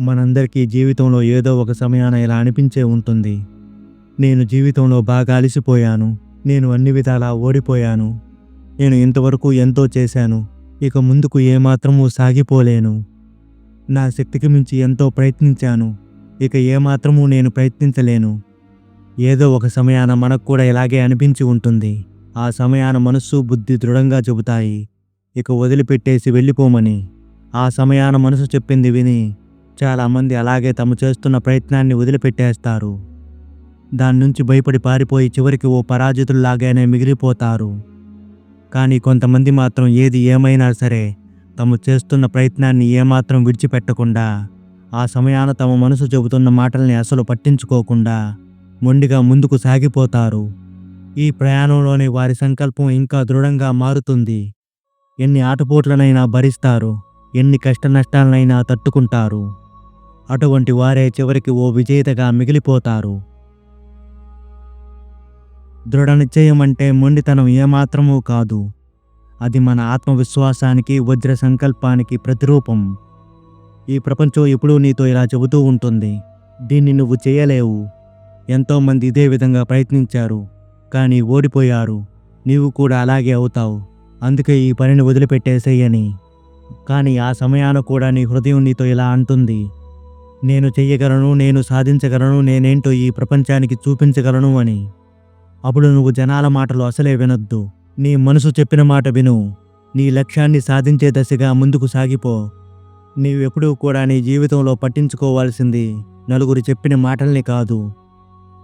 మనందరికీ జీవితంలో ఏదో ఒక సమయాన ఇలా అనిపించే ఉంటుంది. నేను జీవితంలో బాగా అలసిపోయాను. నేను అన్ని విధాలా ఓడిపోయాను. నేను ఇంతవరకు ఎంతో చేశాను. ఇక ముందుకు ఏమాత్రమూ సాగిపోలేను. నా శక్తికి మించి ఎంతో ప్రయత్నించాను. ఇక ఏమాత్రమూ నేను ప్రయత్నించలేను. ఏదో ఒక సమయాన మనకు కూడా ఇలాగే అనిపించి ఉంటుంది. ఆ సమయాన మనస్సు బుద్ధి దృఢంగా చెబుతాయి. ఇక వదిలిపెట్టేసి వెళ్ళిపోమని. ఆ సమయాన మనసు చెప్పింది విని చాలామంది అలాగే తాము చేస్తున్న ప్రయత్నాన్ని వదిలిపెట్టేస్తారు. దాని నుంచి భయపడి పారిపోయి చివరికి ఓ పరాజితుల్లాగానే మిగిలిపోతారు. కానీ కొంతమంది మాత్రం ఏది ఏమైనా సరే తాము చేస్తున్న ప్రయత్నాన్ని ఏమాత్రం విడిచిపెట్టకుండా ఆ సమయాన తమ మనసు చెబుతున్న మాటల్ని అసలు పట్టించుకోకుండా మొండిగా ముందుకు సాగిపోతారు. ఈ ప్రయాణంలోని వారి సంకల్పం ఇంకా దృఢంగా మారుతుంది. ఎన్ని ఆటపోట్లనైనా భరిస్తారు ఎన్ని కష్ట నష్టాలనైనా తట్టుకుంటారు. అటువంటి వారే చివరికి ఓ విజేతగా మిగిలిపోతారు. దృఢ నిశ్చయం అంటే మొండితనం ఏమాత్రమూ కాదు. అది మన ఆత్మవిశ్వాసానికి వజ్ర సంకల్పానికి ప్రతిరూపం. ఈ ప్రపంచం ఎప్పుడూ నీతో ఇలా చెబుతూ ఉంటుంది. దీన్ని నువ్వు చేయలేవు. ఎంతోమంది ఇదే విధంగా ప్రయత్నించారు. కానీ ఓడిపోయారు. నీవు కూడా అలాగే అవుతావు. అందుకే ఈ పనిని వదిలిపెట్టేసేయని. కానీ ఆ సమయాన కూడా నీ హృదయం నీతో ఇలా అంటుంది. నేను చెయ్యగలను నేను సాధించగలను నేనేంటో ఈ ప్రపంచానికి చూపించగలను అని. అప్పుడు నువ్వు జనాల మాటలు అసలే వినొద్దు. నీ మనసు చెప్పిన మాట విను. నీ లక్ష్యాన్ని సాధించే దశగా ముందుకు సాగిపో. నీవెప్పుడూ కూడా నీ జీవితంలో పట్టించుకోవాల్సింది నలుగురు చెప్పిన మాటల్ని కాదు.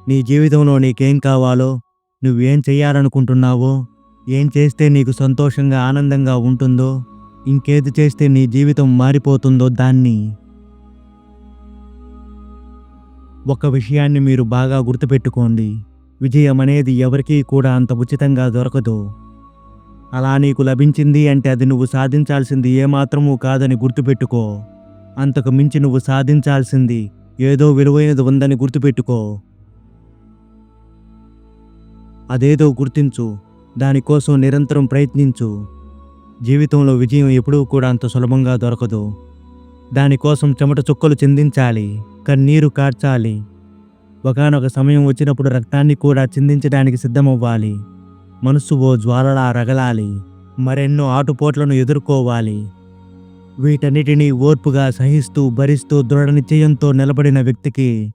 నీ జీవితంలో నీకేం కావాలో నువ్వేం చేయాలనుకుంటున్నావో ఏం చేస్తే నీకు సంతోషంగా ఆనందంగా ఉంటుందో ఇంకేది చేస్తే నీ జీవితం మారిపోతుందో దాన్ని ఒక విషయాన్ని మీరు బాగా గుర్తుపెట్టుకోండి. విజయం అనేది ఎవరికీ కూడా అంత ఉచితంగా దొరకదు. అలా నీకు లభించింది అంటే అది నువ్వు సాధించాల్సింది ఏమాత్రమూ కాదని గుర్తుపెట్టుకో. అంతకు మించి నువ్వు సాధించాల్సింది ఏదో విలువైనది ఉందని గుర్తుపెట్టుకో. అదేదో గుర్తించు. దానికోసం నిరంతరం ప్రయత్నించు. జీవితంలో విజయం ఎప్పుడూ కూడా అంత సులభంగా దొరకదు. దానికోసం చెమట చుక్కలు చిందించాలి. కన్నీరు కార్చాలి. ఒకనొక సమయం వచ్చినప్పుడు రక్తాన్ని కూడా చిందించడానికి సిద్ధమవ్వాలి. మనస్సు ఓ జ్వాలలా రగలాలి. మరెన్నో ఆటుపోట్లను ఎదుర్కోవాలి. వీటన్నిటినీ ఓర్పుగా సహిస్తూ భరిస్తూ దృఢ నిశ్చయంతో నిలబడిన వ్యక్తికి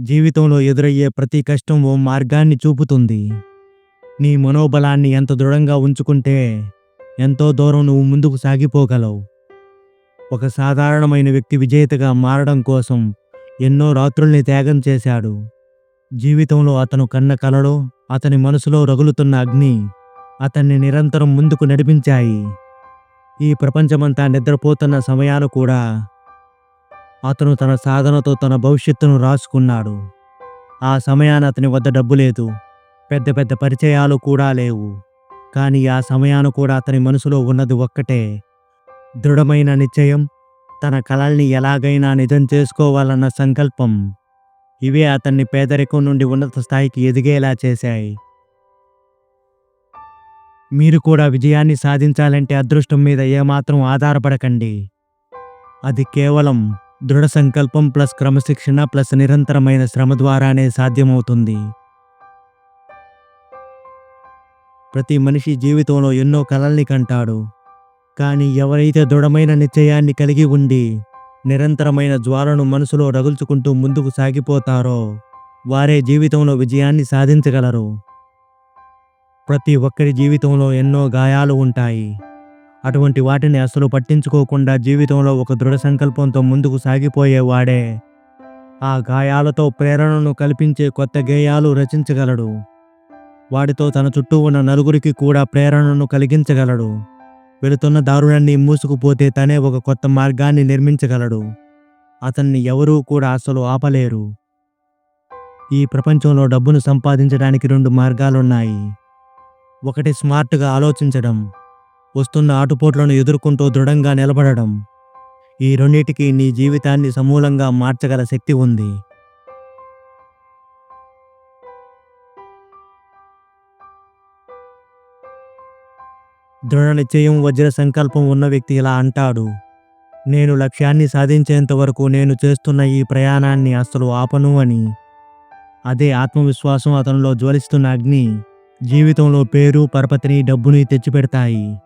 జీవితంలో ఎదురయ్యే ప్రతి కష్టం ఓ మార్గాన్ని చూపుతుంది. నీ మనోబలాన్ని ఎంత దృఢంగా ఉంచుకుంటే ఎంతో దూరం నువ్వు ముందుకు సాగిపోగలవు. ఒక సాధారణమైన వ్యక్తి విజేతగా మారడం కోసం ఎన్నో రాత్రుల్ని త్యాగం చేశాడు. జీవితంలో అతను కన్న కలలో అతని మనసులో రగులుతున్న అగ్ని అతన్ని నిరంతరం ముందుకు నడిపించాయి. ఈ ప్రపంచమంతా నిద్రపోతున్న సమయాలు కూడా అతను తన సాధనతో తన భవిష్యత్తును రాసుకున్నాడు. ఆ సమయాన అతని వద్ద డబ్బు లేదు పెద్ద పెద్ద పరిచయాలు కూడా లేవు. కానీ ఆ సమయాన కూడా అతని మనసులో ఉన్నది ఒక్కటే దృఢమైన నిశ్చయం తన కళల్ని ఎలాగైనా నిజం చేసుకోవాలన్న సంకల్పం. ఇవే అతన్ని పేదరికం నుండి ఉన్నత స్థాయికి ఎదిగేలా చేశాయి. మీరు కూడా విజయాన్ని సాధించాలంటే అదృష్టం మీద ఏమాత్రం ఆధారపడకండి. అది కేవలం దృఢ సంకల్పం ప్లస్ క్రమశిక్షణ ప్లస్ నిరంతరమైన శ్రమ ద్వారానే సాధ్యమవుతుంది. ప్రతి మనిషి జీవితంలో ఎన్నో కలల్ని కంటాడు. కానీ ఎవరైతే దృఢమైన నిశ్చయాన్ని కలిగి ఉండి నిరంతరమైన జ్వాలను మనసులో రగుల్చుకుంటూ ముందుకు సాగిపోతారో వారే జీవితంలో విజయాన్ని సాధించగలరు. ప్రతి ఒక్కరి జీవితంలో ఎన్నో గాయాలు ఉంటాయి. అటువంటి వాటిని అసలు పట్టించుకోకుండా జీవితంలో ఒక దృఢ సంకల్పంతో ముందుకు సాగిపోయేవాడే ఆ గాయాలతో ప్రేరణను కల్పించే కొత్త గేయాలు రచించగలడు. వాటితో తన చుట్టూ ఉన్న నలుగురికి కూడా ప్రేరణను కలిగించగలడు. వెళుతున్న దారుణాన్ని మూసుకుపోతే తనే ఒక కొత్త మార్గాన్ని నిర్మించగలడు. అతన్ని ఎవరూ కూడా అసలు ఆపలేరు. ఈ ప్రపంచంలో డబ్బును సంపాదించడానికి రెండు మార్గాలున్నాయి. ఒకటి స్మార్ట్గా ఆలోచించడం వస్తున్న ఆటుపోట్లను ఎదుర్కొంటూ దృఢంగా నిలబడడం. ఈ రెండింటికి నీ జీవితాన్ని సమూలంగా మార్చగల శక్తి ఉంది. దృఢ నిశ్చయం వజ్ర సంకల్పం ఉన్న వ్యక్తి ఇలా అంటాడు. నేను లక్ష్యాన్ని సాధించేంత వరకు నేను చేస్తున్న ఈ ప్రయాణాన్ని అస్సలు ఆపను అని. అదే ఆత్మవిశ్వాసం అతనిలో జ్వలిస్తున్న అగ్ని జీవితంలో పేరు పరపతిని డబ్బుని తెచ్చిపెడతాయి.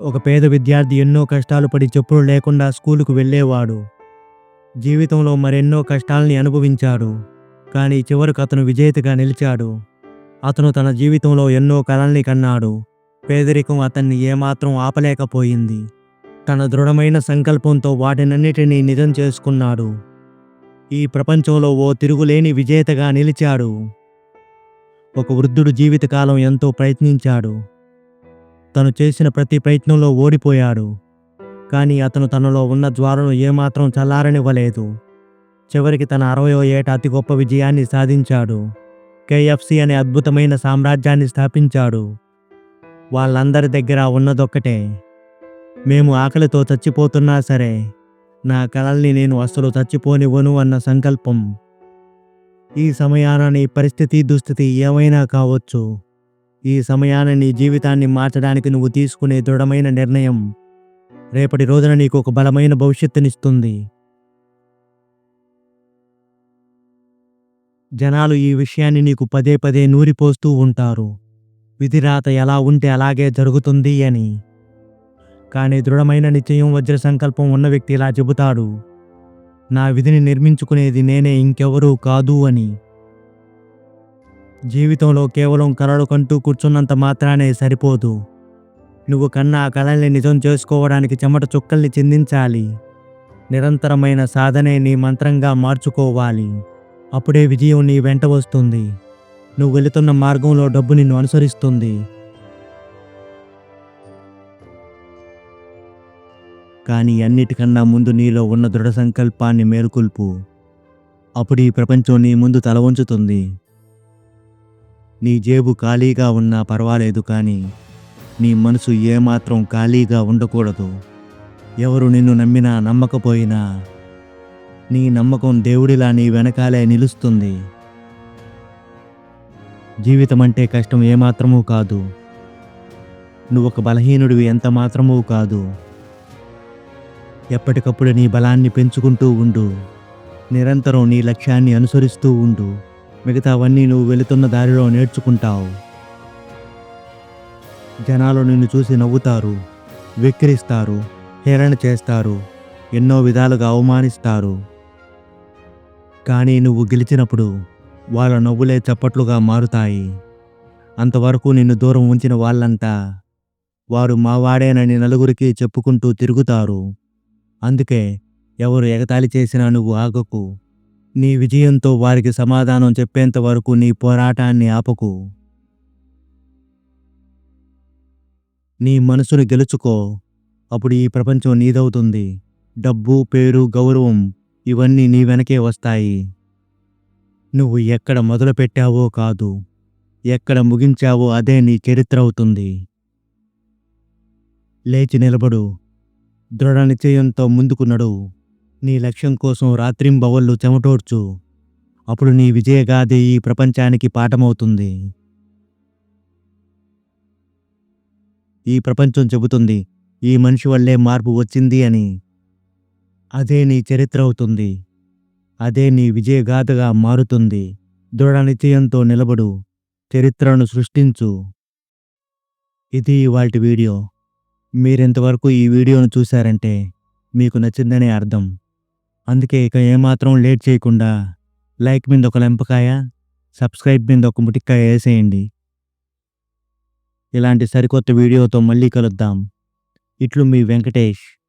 ఒక పేద విద్యార్థి ఎన్నో కష్టాలు పడి చెప్పులు లేకుండా స్కూలుకు వెళ్ళేవాడు. జీవితంలో మరెన్నో కష్టాల్ని అనుభవించాడు. కానీ చివరకు అతను విజేతగా నిలిచాడు. అతను తన జీవితంలో ఎన్నో కలల్ని కన్నాడు. పేదరికం అతన్ని ఏమాత్రం ఆపలేకపోయింది. తన దృఢమైన సంకల్పంతో వాటినన్నిటినీ నిజం చేసుకున్నాడు. ఈ ప్రపంచంలో ఓ తిరుగులేని విజేతగా నిలిచాడు. ఒక వృద్ధుడు జీవితకాలం ఎంతో ప్రయత్నించాడు. తను చేసిన ప్రతి ప్రయత్నంలో ఓడిపోయాడు. కానీ అతను తనలో ఉన్న జ్వాలను ఏమాత్రం చల్లారనివ్వలేదు. చివరికి తన అరవయో ఏట అతి గొప్ప విజయాన్ని సాధించాడు. కేఎఫ్సి అనే అద్భుతమైన సామ్రాజ్యాన్ని స్థాపించాడు. వాళ్ళందరి దగ్గర ఉన్నదొక్కటే. మేము ఆకలితో చచ్చిపోతున్నా సరే నా కలల్ని నేను అస్సలు చచ్చిపోనివ్వను అన్న సంకల్పం. ఈ సమయాన నీ పరిస్థితి దుస్థితి ఏమైనా కావచ్చు. ఈ సమయాన నీ జీవితాన్ని మార్చడానికి నువ్వు తీసుకునే దృఢమైన నిర్ణయం. రేపటి రోజున నీకు ఒక బలమైన భవిష్యత్తునిస్తుంది. జనాలు ఈ విషయాన్ని నీకు పదే పదే నూరిపోస్తూ ఉంటారు. విధిరాత ఎలా ఉంటే అలాగే జరుగుతుంది అని. కానీ దృఢమైన నిశ్చయం వజ్ర సంకల్పం ఉన్న వ్యక్తి ఇలా చెబుతాడు. నా విధిని నిర్మించుకునేది నేనే ఇంకెవరూ కాదు అని. జీవితంలో కేవలం కలలు కంటూ కూర్చున్నంత మాత్రానే సరిపోదు. నువ్వు కన్నా ఆ కళల్ని నిజం చేసుకోవడానికి చెమట చుక్కల్ని చిందించాలి. నిరంతరమైన సాధనే నీ మంత్రంగా మార్చుకోవాలి. అప్పుడే విజయం నీ వెంట వస్తుంది. నువ్వు వెళుతున్న మార్గంలో డబ్బు నిన్ను అనుసరిస్తుంది. కానీ అన్నిటికన్నా ముందు నీలో ఉన్న దృఢ సంకల్పాన్ని మేలుకొల్పు. అప్పుడు ఈ ప్రపంచం నీ ముందు తల ఉంచుతుంది నీ జేబు ఖాళీగా ఉన్నా పర్వాలేదు కానీ నీ మనసు ఏమాత్రం ఖాళీగా ఉండకూడదు. ఎవరు నిన్ను నమ్మినా నమ్మకపోయినా నీ నమ్మకం దేవుడిలా నీ వెనకాలే నిలుస్తుంది. జీవితం అంటే కష్టం ఏమాత్రమూ కాదు. నువ్వు ఒక బలహీనుడివి ఎంత మాత్రమూ కాదు. ఎప్పటికప్పుడు నీ బలాన్ని పెంచుకుంటూ ఉండు. నిరంతరం నీ లక్ష్యాన్ని అనుసరిస్తూ ఉండు. మిగతావన్నీ నువ్వు వెళుతున్న దారిలో నేర్చుకుంటావు. జనాలు నిన్ను చూసి నవ్వుతారు వెక్కిరిస్తారు హేళన చేస్తారు ఎన్నో విధాలుగా అవమానిస్తారు. కానీ నువ్వు గెలిచినప్పుడు వాళ్ళ నవ్వులే చప్పట్లుగా మారుతాయి. అంతవరకు నిన్ను దూరం ఉంచిన వాళ్ళంతా వారు మావాడేనని నలుగురికి చెప్పుకుంటూ తిరుగుతారు. అందుకే ఎవరు ఎగతాళి చేసినా నువ్వు ఆగకు. నీ విజయంతో వారికి సమాధానం చెప్పేంత వరకు నీ పోరాటాన్ని ఆపకు. నీ మనసును గెలుచుకో. అప్పుడు ఈ ప్రపంచం నీదవుతుంది. డబ్బు పేరు గౌరవం ఇవన్నీ నీ వెనకే వస్తాయి. నువ్వు ఎక్కడ మొదలు పెట్టావో కాదు ఎక్కడ ముగించావో అదే నీ చరిత్ర అవుతుంది. లేచి నిలబడు. దృఢ నిశ్చయంతో ముందుకు నడువు నీ లక్ష్యం కోసం రాత్రింబవళ్ళు చెమటోడ్చు. అప్పుడు నీ విజయగాథ ఈ ప్రపంచానికి పాఠమవుతుంది. ఈ ప్రపంచం చెబుతుంది ఈ మనిషి వల్లే మార్పు వచ్చింది అని. అదే నీ చరిత్ర అవుతుంది. అదే నీ విజయగాథగా మారుతుంది. దృఢ నిశ్చయంతో నిలబడు. చరిత్రను సృష్టించు. ఇది ఇవాటి వీడియో. మీరెంతవరకు ఈ వీడియోను చూశారంటే మీకు నచ్చిందనే అర్థం. అందుకే ఇక ఏమాత్రం లేట్ చేయకుండా లైక్ మీద ఒక లెంపకాయ సబ్స్క్రైబ్ మీద ఒక ముటిక్కాయ వేసేయండి. ఇలాంటి సరికొత్త వీడియోతో మళ్ళీ కలుద్దాం. ఇట్లు మీ వెంకటేష్.